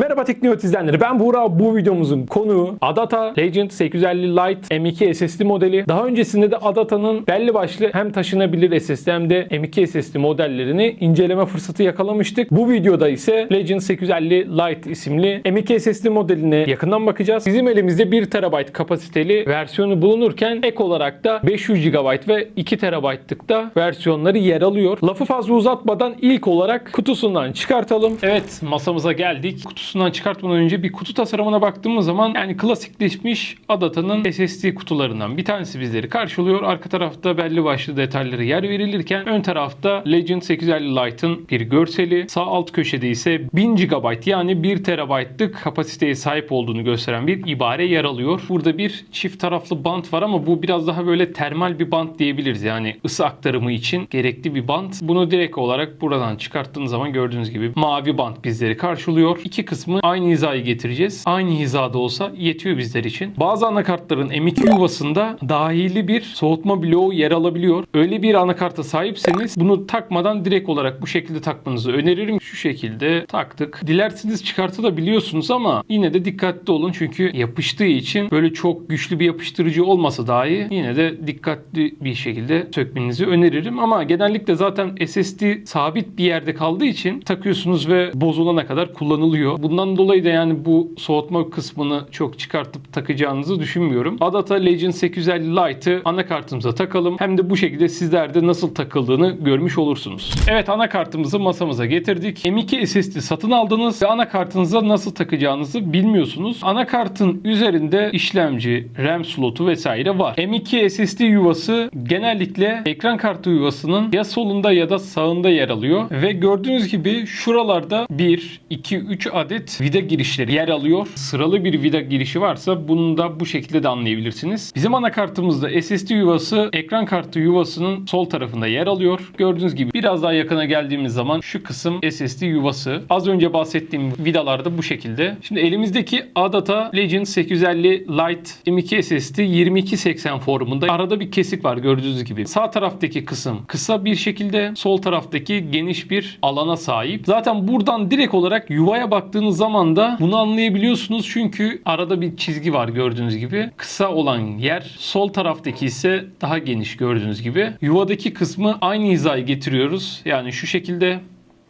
Merhaba Tekniyot izleyenleri ben Buğra. Bu videomuzun konuğu Adata Legend 850 Lite M2 SSD modeli. Daha öncesinde de Adata'nın belli başlı hem taşınabilir SSD hem de M2 SSD modellerini inceleme fırsatı yakalamıştık. Bu videoda ise Legend 850 Lite isimli M2 SSD modeline yakından bakacağız. Bizim elimizde 1 TB kapasiteli versiyonu bulunurken ek olarak da 500 GB ve 2 TB'lık da versiyonları yer alıyor. Lafı fazla uzatmadan ilk olarak kutusundan çıkartalım. Evet masamıza geldik. Kutusundan çıkartmadan önce bir kutu tasarımına baktığımız zaman yani klasikleşmiş Adata'nın SSD kutularından bir tanesi bizleri karşılıyor. Arka tarafta belli başlı detayları yer verilirken ön tarafta Legend 850 Lite'ın bir görseli. Sağ alt köşede ise 1000 GB yani 1 TB'lık kapasiteye sahip olduğunu gösteren bir ibare yer alıyor. Burada bir çift taraflı bant var ama bu biraz daha böyle termal bir bant diyebiliriz. Yani ısı aktarımı için gerekli bir bant. Bunu direkt olarak buradan çıkarttığınız zaman gördüğünüz gibi mavi bant bizleri karşılıyor. İki kısmı aynı hizaya getireceğiz. Aynı hizada olsa yetiyor bizler için. Bazı anakartların M2 yuvasında dahili bir soğutma bloğu yer alabiliyor. Öyle bir anakarta sahipseniz bunu takmadan direkt olarak bu şekilde takmanızı öneririm. Şu şekilde taktık. Dilerseniz çıkartabiliyorsunuz ama yine de dikkatli olun çünkü yapıştığı için böyle çok güçlü bir yapıştırıcı olmasa dahi yine de dikkatli bir şekilde sökmenizi öneririm. Ama genellikle zaten SSD sabit bir yerde kaldığı için takıyorsunuz ve bozulana kadar kullanılıyor. Bundan dolayı da yani bu soğutma kısmını çok çıkartıp takacağınızı düşünmüyorum. Adata Legend 850 Lite'ı anakartımıza takalım. Hem de bu şekilde sizler de nasıl takıldığını görmüş olursunuz. Evet anakartımızı masamıza getirdik. M2 SSD satın aldınız ve anakartınıza nasıl takacağınızı bilmiyorsunuz. Anakartın üzerinde işlemci, RAM slotu vesaire var. M2 SSD yuvası genellikle ekran kartı yuvasının ya solunda ya da sağında yer alıyor ve gördüğünüz gibi şuralarda 1, 2, 3 adet vida girişleri yer alıyor. Sıralı bir vida girişi varsa bunu da bu şekilde de anlayabilirsiniz. Bizim anakartımızda SSD yuvası ekran kartı yuvasının sol tarafında yer alıyor. Gördüğünüz gibi biraz daha yakına geldiğimiz zaman şu kısım SSD yuvası. Az önce bahsettiğim vidalarda bu şekilde. Şimdi elimizdeki Adata Legend 850 Lite M2 SSD 2280 formunda arada bir kesik var gördüğünüz gibi. Sağ taraftaki kısım kısa bir şekilde sol taraftaki geniş bir alana sahip. Zaten buradan direkt olarak yuvaya baktığınız zaman da bunu anlayabiliyorsunuz çünkü arada bir çizgi var gördüğünüz gibi. Kısa olan yer sol taraftaki ise daha geniş gördüğünüz gibi. Yuvadaki kısmı aynı hizaya getiriyoruz. Yani şu şekilde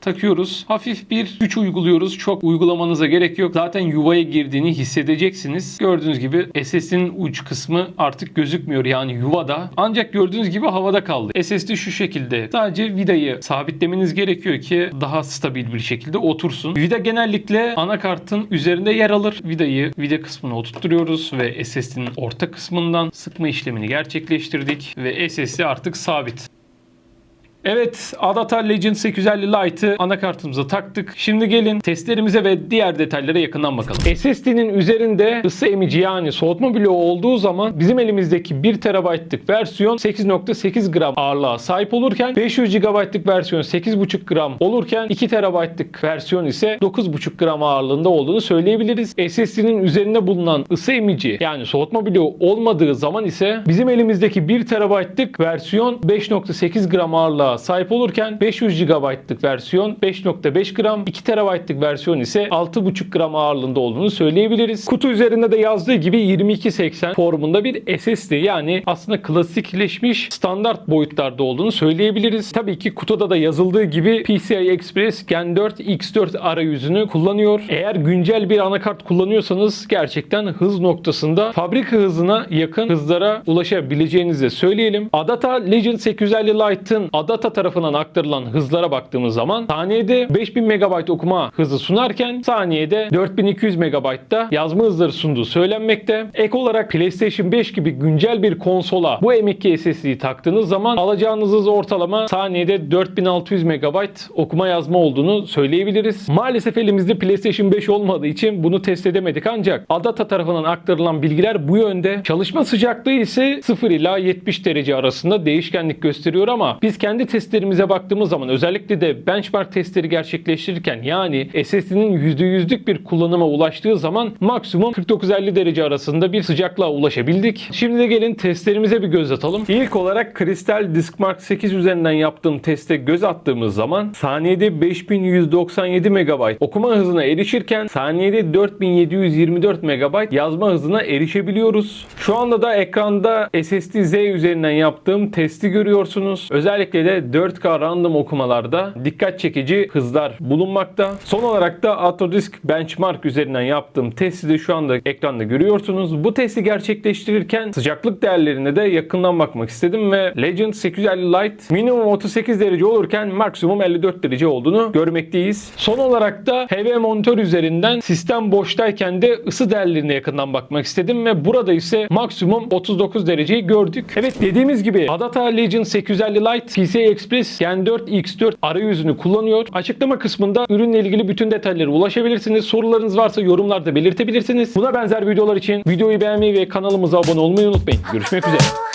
takıyoruz. Hafif bir güç uyguluyoruz. Çok uygulamanıza gerek yok. Zaten yuvaya girdiğini hissedeceksiniz. Gördüğünüz gibi SSD'nin uç kısmı artık gözükmüyor yani yuvada. Ancak gördüğünüz gibi havada kaldı. SSD şu şekilde. Sadece vidayı sabitlemeniz gerekiyor ki daha stabil bir şekilde otursun. Vida genellikle anakartın üzerinde yer alır. Vidayı vida kısmına oturtturuyoruz ve SSD'nin orta kısmından sıkma işlemini gerçekleştirdik ve SSD artık sabit. Evet, Adata Legend 850 Lite'ı anakartımıza taktık. Şimdi gelin testlerimize ve diğer detaylara yakından bakalım. SSD'nin üzerinde ısı emici yani soğutma bloğu olduğu zaman bizim elimizdeki 1 TB'lık versiyon 8.8 gram ağırlığa sahip olurken 500 GB'lık versiyon 8.5 gram olurken 2 TB'lık versiyon ise 9.5 gram ağırlığında olduğunu söyleyebiliriz. SSD'nin üzerinde bulunan ısı emici yani soğutma bloğu olmadığı zaman ise bizim elimizdeki 1 TB'lık versiyon 5.8 gram ağırlığa sahip olurken 500 GB'lık versiyon 5.5 gram, 2 TB'lık versiyon ise 6.5 gram ağırlığında olduğunu söyleyebiliriz. Kutu üzerinde de yazdığı gibi 2280 formunda bir SSD yani aslında klasikleşmiş standart boyutlarda olduğunu söyleyebiliriz. Tabii ki kutuda da yazıldığı gibi PCI Express Gen 4 X4 arayüzünü kullanıyor. Eğer güncel bir anakart kullanıyorsanız gerçekten hız noktasında fabrika hızına yakın hızlara ulaşabileceğinizi de söyleyelim. Adata Legend 850 Lite'ın Adata tarafından aktarılan hızlara baktığımız zaman saniyede 5000 MB okuma hızı sunarken saniyede 4200 MB'da yazma hızları sunduğu söylenmekte. Ek olarak PlayStation 5 gibi güncel bir konsola bu M2 SSD'yi taktığınız zaman alacağınız hız ortalama saniyede 4600 MB okuma yazma olduğunu söyleyebiliriz. Maalesef elimizde PlayStation 5 olmadığı için bunu test edemedik ancak Adata tarafından aktarılan bilgiler bu yönde. Çalışma sıcaklığı ise 0 ila 70 derece arasında değişkenlik gösteriyor ama biz kendi testlerimize baktığımız zaman özellikle de benchmark testleri gerçekleştirirken yani SSD'nin %100'lük bir kullanıma ulaştığı zaman maksimum 49-50 derece arasında bir sıcaklığa ulaşabildik. Şimdi de gelin testlerimize bir göz atalım. İlk olarak Crystal Diskmark 8 üzerinden yaptığım teste göz attığımız zaman saniyede 5197 MB okuma hızına erişirken saniyede 4724 MB yazma hızına erişebiliyoruz. Şu anda da ekranda SSD Z üzerinden yaptığım testi görüyorsunuz. Özellikle de 4K random okumalarda dikkat çekici hızlar bulunmakta. Son olarak da Autodisk Benchmark üzerinden yaptığım testi de şu anda ekranda görüyorsunuz. Bu testi gerçekleştirirken sıcaklık değerlerine de yakından bakmak istedim ve Legend 850 Lite minimum 38 derece olurken maksimum 54 derece olduğunu görmekteyiz. Son olarak da HV monitör üzerinden sistem boştayken de ısı değerlerine yakından bakmak istedim ve burada ise maksimum 39 dereceyi gördük. Evet dediğimiz gibi Adata Legend 850 Lite PCI Express Gen 4 X4 arayüzünü kullanıyor. Açıklama kısmında ürünle ilgili bütün detaylara ulaşabilirsiniz. Sorularınız varsa yorumlarda belirtebilirsiniz. Buna benzer videolar için videoyu beğenmeyi ve kanalımıza abone olmayı unutmayın. Görüşmek üzere.